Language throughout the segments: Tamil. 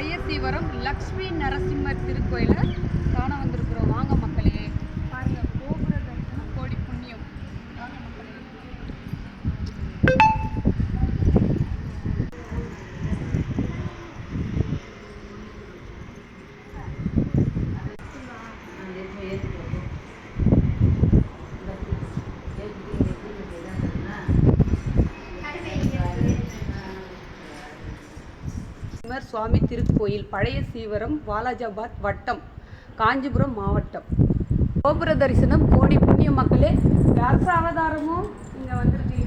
பழைய சீவரம் லக்ஷ்மி நரசிம்மர் திருக்கோயிலை? சுவாமி திருக்கோயில் பழைய சீவரம் வாலாஜாபாத் வட்டம் காஞ்சிபுரம் மாவட்டம். கோபுர தரிசனம் கோடி புண்ணிய மக்களே தச அவதாரமும் இங்கே வந்துருக்கீங்க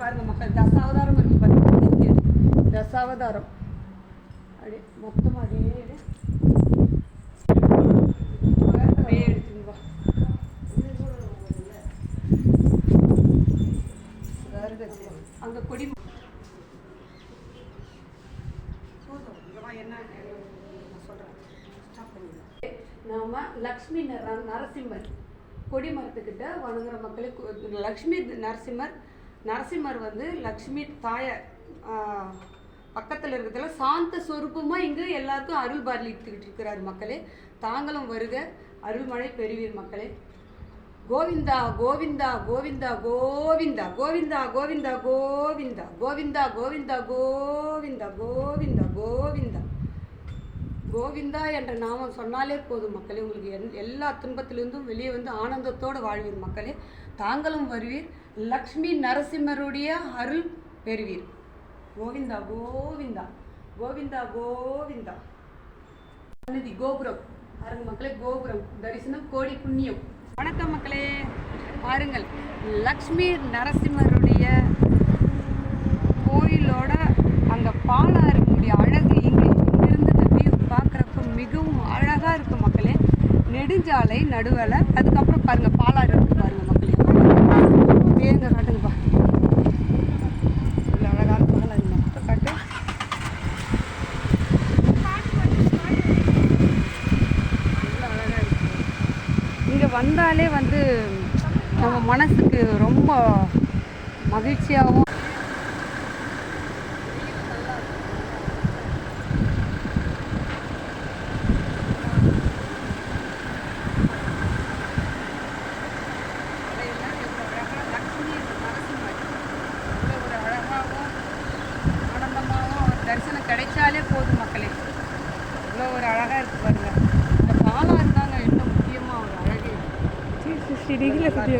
பாருங்க மக்கள் தச அவதாரம் இருக்கு பார்த்தீங்க தச அவதாரம். அப்படியே மொத்தம் அதே அங்கே கொடி என்ன சொல்கிறேன் ஸ்டாப் நாம லக்ஷ்மி நரசிம்மர் கொடி மரத்துக்கிட்ட வணங்குற மக்களுக்கு லக்ஷ்மி நரசிம்மர் நரசிம்மர் வந்து லக்ஷ்மி தாய பக்கத்தில் இருக்கிறதுல சாந்த சொரூபமாக இங்கே எல்லாருக்கும் அருள் பாலித்துக்கிட்டு இருக்கிறார் மக்களே தாங்களும் வருக அருள்மழை பெறுவீர் மக்களே கோவிந்தா கோவிந்தா கோவிந்தா கோவிந்தா கோவிந்தா கோவிந்தா கோவிந்தா கோவிந்தா கோவிந்தா கோவிந்தா கோவிந்தா கோவிந்தா கோவிந்தா என்ற நாமம் சொன்னாலே போதும் மக்களே. உங்களுக்கு என் எல்லா துன்பத்திலிருந்தும் வெளியே வந்து ஆனந்தத்தோடு வாழ்வீர் மக்களே. தாங்களும் வருவீர். லக்ஷ்மி நரசிம்மருடைய அருள் பெறுவீர். கோவிந்தா கோவிந்தா கோவிந்தா கோவிந்தா. சன்னதி கோபுரம். பாருங்க மக்களே கோபுரம். தரிசனம் கோடி புண்ணியம். வணக்கம் மக்களே. பாருங்கள். லக்ஷ்மி நரசிம்மருடைய கோயிலோட அங்கே பாலாறுடைய அழகு இங்கே இங்கிருந்து இந்த வியூ பார்க்குறப்ப மிகவும் அழகாக இருக்கும் மக்களே நெடுஞ்சாலை நடுவில். அதுக்கப்புறம் பாருங்க பாலாறு இருக்கு பாருங்க மக்களே. பேருங்க காட்டுங்கப்பா இவ்வளோ அழகான பாலாறு மட்டும் காட்டு. அவ்வளோ அழகாக இங்கே வந்தாலே வந்து நம்ம மனசுக்கு ரொம்ப மகிழ்ச்சியாகவும் கிடைச்சாலே போதும் மக்களே. இவ்வளோ ஒரு அழகாக இருக்கு பாருங்க. இந்த பாலம் இருந்தாங்க இன்னும் முக்கியமாக ஒரு அழகு. சிக்ஸ்டி டிகிரியில் சுற்றி